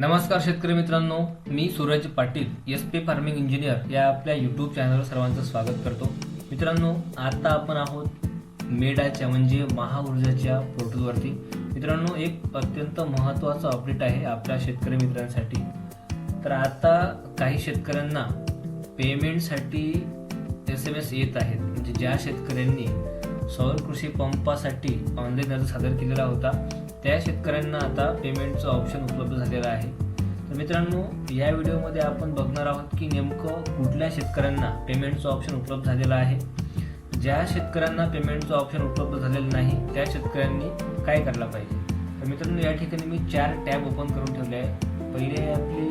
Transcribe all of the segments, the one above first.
नमस्कार शेतकरी मित्रांनो मी Suraj Patil S P farming engineer या आपल्या यूट्यूब चॅनलवर सर्वांचं स्वागत करतो. मित्रांनो आता आपण आहोत मेडाच्या म्हणजे महाऊर्जाच्या पोर्टलवरती मित्रांनो एक अत्यंत महत्त्वाचं अपडेट आहे आपल्या शेतकरी मित्रांसाठी. तर आता काही शेतकऱ्यांना पेमेंटसाठी एस एम एस येत आहेत. म्हणजे ज्या शेतकऱ्यांनी सौर कृषी पंपासाठी ऑनलाईन अर्ज सादर केलेला होता त्या शेतकऱ्यांना आता पेमेंटचं ऑप्शन उपलब्ध झालेलं आहे. तर मित्रांनो या व्हिडिओमध्ये आपण बघणार आहोत की नेमकं कुठल्या शेतकऱ्यांना पेमेंटचं ऑप्शन उपलब्ध झालेलं आहे. ज्या शेतकऱ्यांना पेमेंटचं ऑप्शन उपलब्ध झालेलं नाही त्या शेतकऱ्यांनी काय करायला पाहिजे? तर मित्रांनो या ठिकाणी मी चार टॅब ओपन करून ठेवले आहे पहिले आहे आपली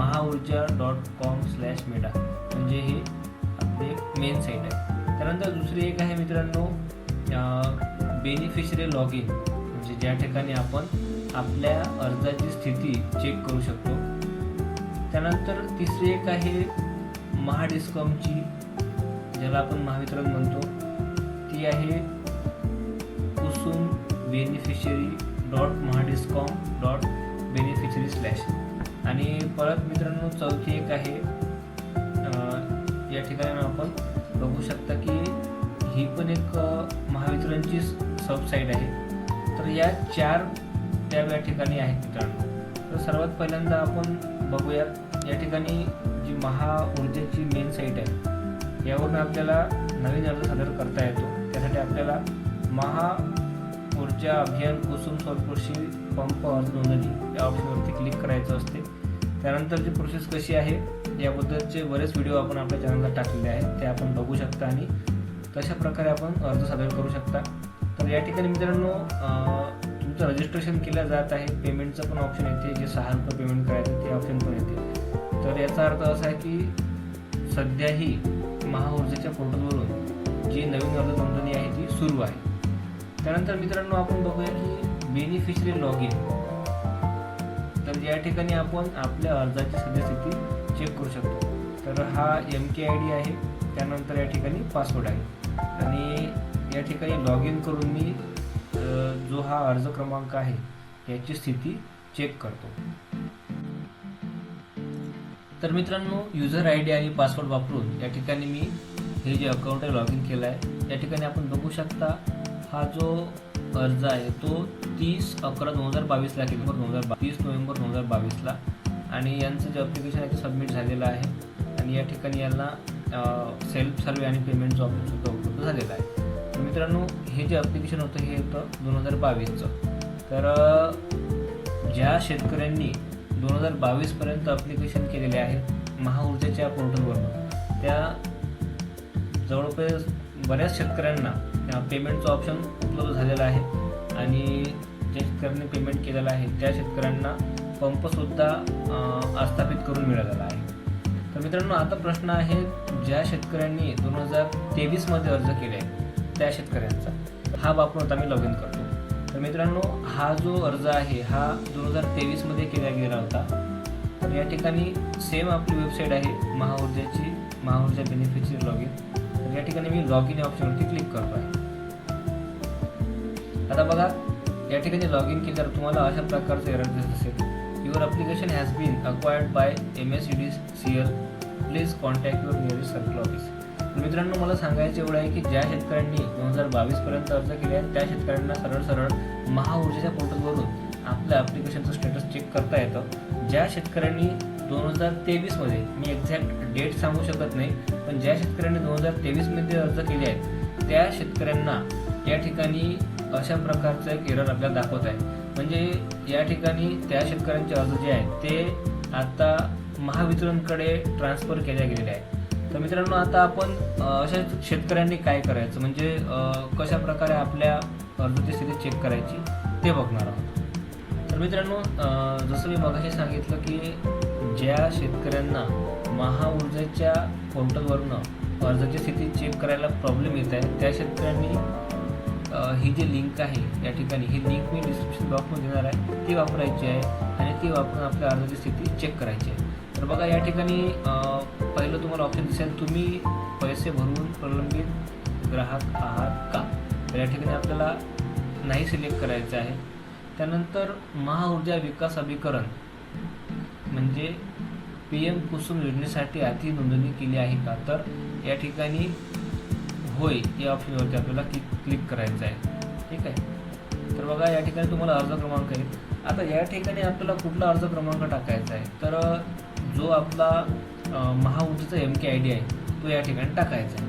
Mahaurja dot com slash MEDA म्हणजे हे आपले मेन साईट आहे. त्यानंतर दुसरी एक आहे मित्रांनो बेनिफिशरी लॉग इन. म्हणजे ज्या ठिकाणी आपण आपल्या अर्जाची स्थिती चेक करू शकतो. त्यानंतर तिसरी एक आहे महाडिस्कॉमची ज्याला आपण महावितरण म्हणतो. ती आहे Kusum beneficiary dot Mahadiscom dot beneficiary slash आणि परत मित्रांनो चौथी एक आहे या ठिकाणी आपण बघू शकता की ही पण एक महावितरणची सबसाईट आहे. या चार त्या या ठिकाणी आहेत मित्रांनो. तर सर्वात पहिल्यांदा आपण बघूयात या ठिकाणी जी महा ऊर्जेची मेन साईट आहे यावरून आपल्याला नवीन अर्ज सादर करता येतो. त्यासाठी आपल्याला महा ऊर्जा अभियान कुसुम सौरकृषी पंप अर्ज नोंदणी या ऑप्शनवरती क्लिक करायचं असते. त्यानंतरची प्रोसेस कशी आहे याबद्दलचे बरेच व्हिडिओ आपण आपल्या चॅनलला टाकलेले आहेत ते आपण बघू शकता आणि तशा प्रकारे आपण अर्ज सादर करू शकता. तर या ठिकाणी मित्रांनो तुमचं रजिस्ट्रेशन केलं जात आहे. पेमेंटचं पण ऑप्शन येते. जे सहा रुपये पेमेंट करायचं ते ऑप्शन पण येते. तर याचा अर्थ असा आहे की सध्याही महाऊर्जेच्या पोर्टलवरून जी नवीन अर्ज नोंदणी आहे ती सुरू आहे. त्यानंतर मित्रांनो आपण बघूया की बेनिफिशरी लॉग इन तर या ठिकाणी आपण आपल्या अर्जाची सद्यस्थिती चेक करू शकतो. तर हा एम के आय डी आहे. त्यानंतर या ठिकाणी पासवर्ड आहे. आणि या ठिकाणी लॉग इन करून मी जो हा अर्ज क्रमांक आहे याची स्थिती चेक करतो. तर मित्रांनो युजर आय डी आणि पासवर्ड वापरून या ठिकाणी मी हे जे अकाउंट आहे लॉग इन केलं आहे या ठिकाणी आपण बघू शकता हा जो अर्ज आहे तो तीस अकरा दोन हजार बावीसला केला दोन हजार तीस नोव्हेंबर दोन हजार बावीसला आणि यांचं जे अप्लिकेशन आहे ते सबमिट झालेलं आहे. आणि या ठिकाणी यांना सेल्फ सर्वे आणि पेमेंटचं ऑप्शन सुद्धा उपलब्ध झालेला आहे. तर मित्रांनो हे जे ॲप्लिकेशन होतं हे होतं दोन हजार बावीसचं. तर ज्या शेतकऱ्यांनी दोन हजार बावीसपर्यंत ॲप्लिकेशन केलेले आहेत महाऊर्जेच्या पोर्टलवरून त्या जवळपास बऱ्याच शेतकऱ्यांना पेमेंटचं ऑप्शन उपलब्ध झालेलं आहे. आणि ज्या शेतकऱ्यांनी पेमेंट केलेलं आहे त्या शेतकऱ्यांना पंपसुद्धा आस्थापित करून मिळालेला आहे. तर मित्रांनो आता प्रश्न आहे ज्या शेतकऱ्यांनी दोन हजार तेवीसमध्ये अर्ज केले आहे त्या शेतकऱ्यांचा. हा वापरून आम्ही लॉग इन करतो. तर मित्रांनो हा जो अर्ज आहे हा दोन हजार तेवीसमध्ये केला गेला होता. तर या ठिकाणी सेम आपली वेबसाईट आहे महाऊर्जाची महाऊर्जा बेनिफिटची लॉग इन तर या ठिकाणी मी लॉग इन ऑप्शनवरती क्लिक करतो आहे आता बघा या ठिकाणी लॉग इन केल्यावर तुम्हाला अशा प्रकारचे एरर दिसत असेल. Your application has been acquired by M S C D C L please contact your nearest circle office मित्रांनो मला सांगायचं एवढं आहे की ज्या शेतकऱ्यांनी दोन हजार बावीसपर्यंत अर्ज केले आहेत त्या शेतकऱ्यांना सरळ सरळ महाऊर्जेच्या पोर्टलवरून आपल्या ॲप्लिकेशनचं स्टेटस चेक करता येतं. ज्या शेतकऱ्यांनी दोन हजार तेवीसमध्ये मी एक्झॅक्ट डेट सांगू शकत नाही पण ज्या शेतकऱ्यांनी दोन हजार तेवीसमध्ये अर्ज केले आहेत त्या शेतकऱ्यांना या ठिकाणी अशा प्रकारचं एक एरर आपल्याला दाखवत आहे. म्हणजे या ठिकाणी त्या शेतकऱ्यांचे अर्ज जे आहेत ते आता महावितरणकडे ट्रान्सफर केले गेलेले आहेत. तर मित्रांनो आता आपण अशा शेतकऱ्यांनी काय करायचं? म्हणजे कशा प्रकारे आपल्या अर्जाची स्थिती चेक करायची ते बघणार आहोत. तर मित्रांनो जसं मी मगाशी सांगितलं की ज्या शेतकऱ्यांना महाऊर्जेच्या पोर्टलवरनं अर्जाची स्थिती चेक करायला प्रॉब्लेम येत आहे त्या शेतकऱ्यांनी ही जी लिंक आहे या ठिकाणी ही लिंक मी डिस्क्रिप्शन बॉक्समध्ये देणार आहे ती वापरायची आहे आणि ती वापरून आपल्या अर्जाची स्थिती चेक करायची आहे. तर बघा या ठिकाणी पहिलं तुम्हाला ऑप्शन दिसेल तुम्ही पैसे भरून प्रलंबित ग्राहक आहात का? तर या ठिकाणी आपल्याला नाही सिलेक्ट करायचं आहे. त्यानंतर महाऊर्जा विकास अभिकरण म्हणजे पी एम कुसुम योजनेसाठी आधी नोंदणी केली आहे का? तर या ठिकाणी होय या ऑप्शनवरती आपल्याला क्लिक क्लिक करायचं आहे. ठीक आहे? तर बघा या ठिकाणी तुम्हाला अर्ज क्रमांक आहे. आता या ठिकाणी आपल्याला कुठला अर्ज क्रमांक टाकायचा आहे? तर जो आपला महाऊंचीचा महाऊर्जेचा एम के आय डी आहे तो या ठिकाणी टाकायचा आहे.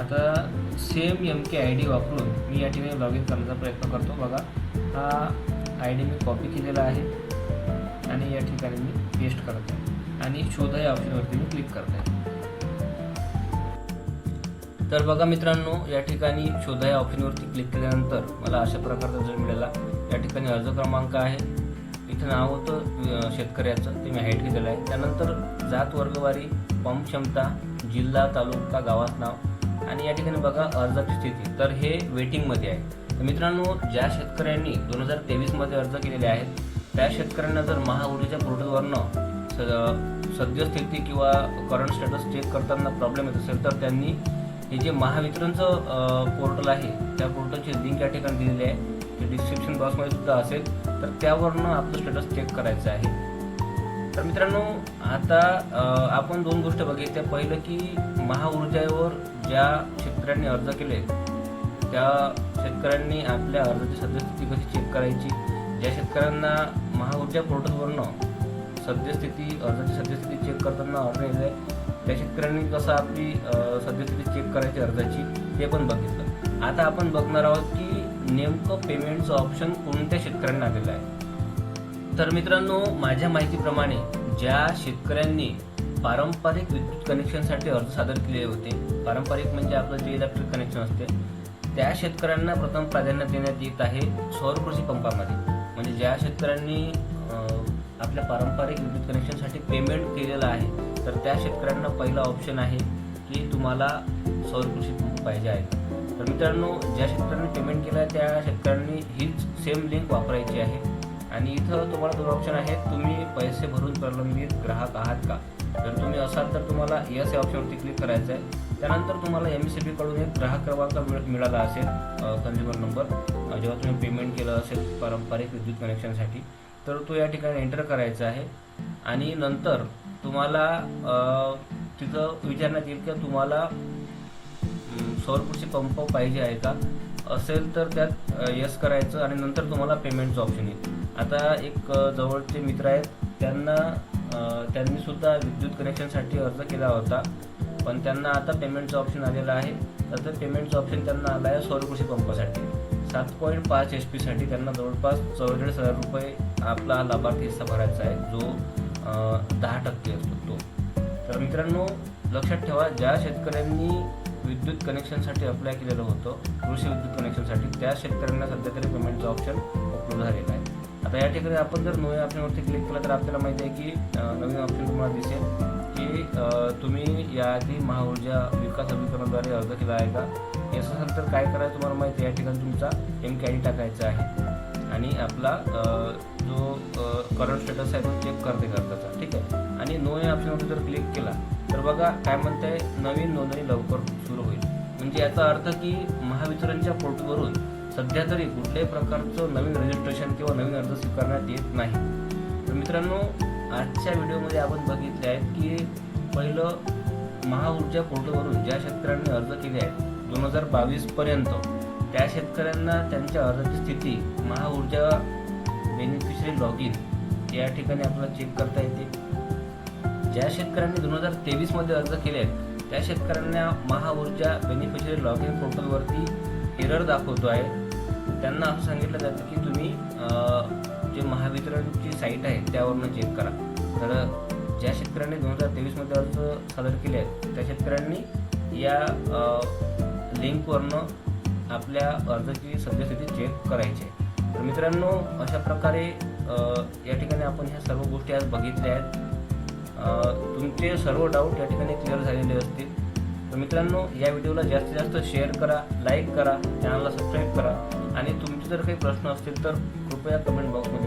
आता same M K I D वापरून मी या ठिकाणी लॉग इन करण्याचा प्रयत्न करतो. बघा हा आय डी मी कॉपी केलेला आहे आणि या ठिकाणी मी पेस्ट करत आहे. आणि शोधा या ऑप्शनवरती मी क्लिक करत आहे. तर बघा मित्रांनो या ठिकाणी शोधा या ऑप्शनवरती क्लिक केल्यानंतर मला अशा प्रकारचा रिझल्ट मिळाला. या ठिकाणी अर्ज क्रमांक आहे. तिथं नाव होतं शेतकऱ्याचं. ते मी हाईट घेतलेलं आहे. त्यानंतर जात वर्गवारी पंप क्षमता जिल्हा तालुका गावात नाव. आणि या ठिकाणी बघा अर्जाची स्थिती. तर हे वेटिंगमध्ये आहे. तर मित्रांनो ज्या शेतकऱ्यांनी दोन हजार तेवीसमध्ये अर्ज केलेले आहेत त्या शेतकऱ्यांना जर महाऊर्जेच्या पोर्टलवरनं स- सद्यस्थिती किंवा करंट स्टेटस चेक करताना प्रॉब्लेम येत असेल तर त्यांनी हे जे महावितरणचं पोर्टल आहे त्या पोर्टलची लिंक या ठिकाणी दिलेली आहे. म्हणजे डिस्क्रिप्शन बॉक्समध्ये सुद्धा असेल तर त्यावरनं आपलं स्टेटस चेक करायचं आहे. तर मित्रांनो आता आपण दोन गोष्ट बघितल्या. पहिलं की महाऊर्जेवर ज्या शेतकऱ्यांनी अर्ज केले त्या शेतकऱ्यांनी आपल्या अर्जाची सद्यस्थिती कशी चेक करायची? ज्या शेतकऱ्यांना महाऊर्जा पोर्टलवरनं सद्यस्थिती अर्जाची सद्यस्थिती चेक करताना अर्ज येत आहे त्या शेतकऱ्यांनी कसं आपली सद्यस्थिती चेक करायची अर्जाची ते पण बघितलं. आता आपण बघणार आहोत की नेमकं पेमेंटचं ऑप्शन कोणत्या शेतकऱ्यांना आलेलं आहे? तर मित्रांनो माझ्या माहितीप्रमाणे ज्या शेतकऱ्यांनी पारंपरिक विद्युत कनेक्शनसाठी अर्ज सादर केले होते पारंपरिक म्हणजे आपलं जे इलेक्ट्रिक कनेक्शन असते त्या शेतकऱ्यांना प्रथम प्राधान्य देण्यात येत आहे सौर कृषी पंपामध्ये. म्हणजे ज्या शेतकऱ्यांनी आपल्या पारंपरिक विद्युत कनेक्शनसाठी पेमेंट केलेलं आहे तर त्या शेतकऱ्यांना पहिला ऑप्शन आहे की तुम्हाला सौर कृषी पंप पाहिजे आहे. तर मित्रांनो ज्या शेतकऱ्यांनी पेमेंट केलं आहे त्या शेतकऱ्यांनी हीच सेम लिंक वापरायची आहे. आणि इथं तुम्हाला दोन ऑप्शन आहेत. तुम्ही पैसे भरून प्रलंबित ग्राहक आहात का? जर तुम्ही असाल तर तुम्हाला यस या ऑप्शनवरती क्लिक करायचं आहे त्यानंतर तुम्हाला एम सी बीकडून एक ग्राहक क्रमांक मिळ मिळाला असेल कन्झ्युमर नंबर. जेव्हा तुम्ही पेमेंट केलं असेल पारंपरिक विद्युत कनेक्शनसाठी तर तो या ठिकाणी एंटर करायचा आहे. आणि नंतर तुम्हाला तिथं विचारण्यात येईल की तुम्हाला अं, सौर पंप पाहिजे आहे का? असेल तर त्यात यस करायचं आणि नंतर तुम्हाला पेमेंटचं ऑप्शन येईल. आता एक जवळचे मित्र आहेत त्यांना त्यांनी सुद्धा विद्युत कनेक्शनसाठी अर्ज केला होता. पण त्यांना आता पेमेंटचं ऑप्शन आलेलं आहे. तर ते पेमेंटचं ऑप्शन त्यांना आलं आहे सौरकृषी पंपासाठी सात पॉईंट पाच एच पीसाठी त्यांना जवळपास चौवेचाळीस हजार रुपये आपला हा लाभार्थी हिस्सा भरायचा आहे जो दहा टक्के असतो तो. तर मित्रांनो लक्षात ठेवा ज्या शेतकऱ्यांनी विद्युत कनेक्शनसाठी अप्लाय केलेलं होतं कृषी विद्युत कनेक्शनसाठी. त्या शेतकऱ्यांना सध्या तरी पेमेंटचं ऑप्शन उपलब्ध झालेलं आहे. आता या ठिकाणी आपण जर नवीन ऑप्शनवरती क्लिक केलं तर आपल्याला माहिती आहे की नवीन ऑप्शन तुम्हाला दिसेल की तुम्ही याआधी महाऊर्जा विकास अभिकरणाद्वारे अर्ज केला आहे का? याचं असेल तर काय करायचं तुम्हाला माहिती आहे? या ठिकाणी तुमचा एम कॅरी टाकायचा आहे. आणि आपला जो करंट स्टेटस आहे तो चेक करते करताचा ठीक आहे? आणि नो या ऑप्शनवर जर क्लिक केला तर बघा काय म्हणते नवीन नोंदणी लवकर सुरू होईल. म्हणजे याचा अर्थ की महावितरणच्या पोर्टवरून सध्या तरी कुठल्याही प्रकारचं नवीन रजिस्ट्रेशन किंवा नवीन अर्ज स्वीकारण्यात येत नाही. तर मित्रांनो आजच्या व्हिडिओमध्ये आपण बघितले आहेत की पहिलं महाऊर्जा पोर्टलवरून ज्या शेतकऱ्यांनी अर्ज केले आहेत दोन हजार बावीसपर्यंत त्या शेतकऱ्यांना त्यांच्या अर्जाची स्थिती महाऊर्जा बेनिफिशरी लॉग इन या ठिकाणी आपल्याला चेक करता येते. ज्या शेतकऱ्यांनी दोन हजार तेवीसमध्ये अर्ज केले आहेत त्या शेतकऱ्यांना महाऊर्जा बेनिफिशरी लॉग इन पोर्टलवरती एरर दाखवतो आहे. त्यांना असं सांगितलं जातं की तुम्ही जे महावितरणची साईट आहे त्यावरनं चेक करा. तर ज्या शेतकऱ्यांनी दोन हजार तेवीसमध्ये अर्ज सादर केले आहेत त्या शेतकऱ्यांनी या लिंकवरनं आपल्या अर्जाची सद्यस्थिती चेक करायची आहे. तर मित्रांनो अशा प्रकारे या ठिकाणी आपण ह्या सर्व गोष्टी आज बघितल्या आहेत. तुमचे सर्व डाऊट या ठिकाणी क्लिअर झालेले असतील. तर मित्रांनो या व्हिडिओला जास्तीत जास्त शेअर करा लाईक करा चॅनलला सबस्क्राईब करा. आणि तुमचे जर काही प्रश्न असतील तर कृपया कमेंट बॉक्समध्ये